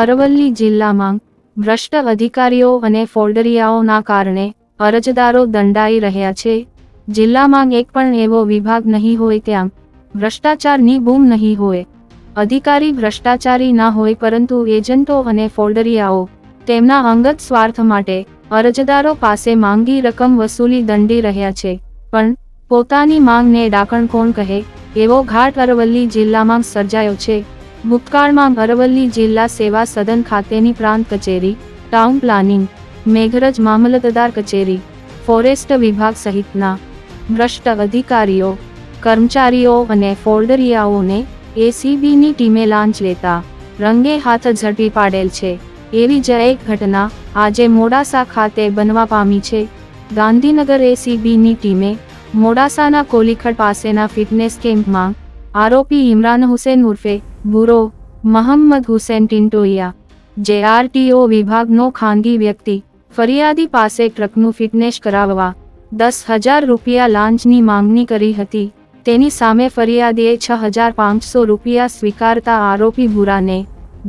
અરવલ્લી જિલ્લામાં ભ્રષ્ટ અધિકારીઓ અને ફોલ્ડરિયાઓના કારણે અરજદારો દંડાઈ રહ્યા છે. જિલ્લામાં એક પણ એવો વિભાગ નહીં હોય ત્યાં ભ્રષ્ટાચારની બૂમ નહીં હોય. અધિકારી ભ્રષ્ટાચારી ના હોય પરંતુ એજન્ટો અને ફોલ્ડરિયાઓ તેમના અંગત સ્વાર્થ માટે અરજદારો પાસે માંગી રકમ વસૂલી દંડી રહ્યા છે. પણ પોતાની માંગને ડાકણ કોણ કહે એવો ઘાટ અરવલ્લી જિલ્લામાં સર્જાયો છે. ભૂતકાળમાં અરવલ્લી જિલ્લા સેવા સદન ખાતેની પ્રાંત કચેરી, ટાઉન પ્લાનિંગ, મેઘરજ મામલતદાર કચેરી, ફોરેસ્ટ વિભાગ સહિતના ભ્રષ્ટ અધિકારીઓ, કર્મચારીઓ અને ફોલ્ડરિયાઓને એસીબીની ટીમે લાંચ લેતા રંગે હાથ ઝડપી પાડેલ છે. એવી જ એક ઘટના આજે મોડાસા ખાતે બનવા પામી છે. ગાંધીનગર એસીબીની ટીમે મોડાસાના કોલીખડ પાસેના ફિટનેસ કેમ્પમાં આરોપી ઇમરાન હુસેન ઉર્ફે બુરો મહમ્મદ હુસેન ટિન્ટોયા જેઆરટીઓ વિભાગનો ખાનગી વ્યક્તિ, ફરિયાદી પાસે ટ્રકનું ફિટનેસ કરાવવા દસ હજાર રૂપિયા લાંચની માંગણી કરી હતી. તેની સામે ફરિયાદીએ છ હજાર પાંચસો રૂપિયા સ્વીકારતા આરોપી ભૂરાને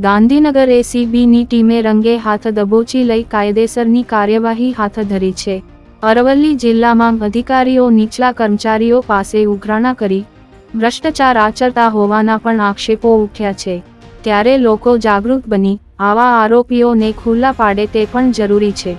ગાંધીનગર એસીબીની ટીમે રંગે હાથ દબોચી લઈ કાયદેસરની કાર્યવાહી હાથ ધરી છે. અરવલ્લી જિલ્લામાં અધિકારીઓ, નીચલા કર્મચારીઓ પાસે ઉઘરાણા કરી ભ્રષ્ટાચાર આચરતા હોવાના પણ આક્ષેપો ઉઠ્યા છે. ત્યારે લોકો જાગૃત બની આવા આરોપીઓને ખુલ્લા પાડે તે પણ જરૂરી છે.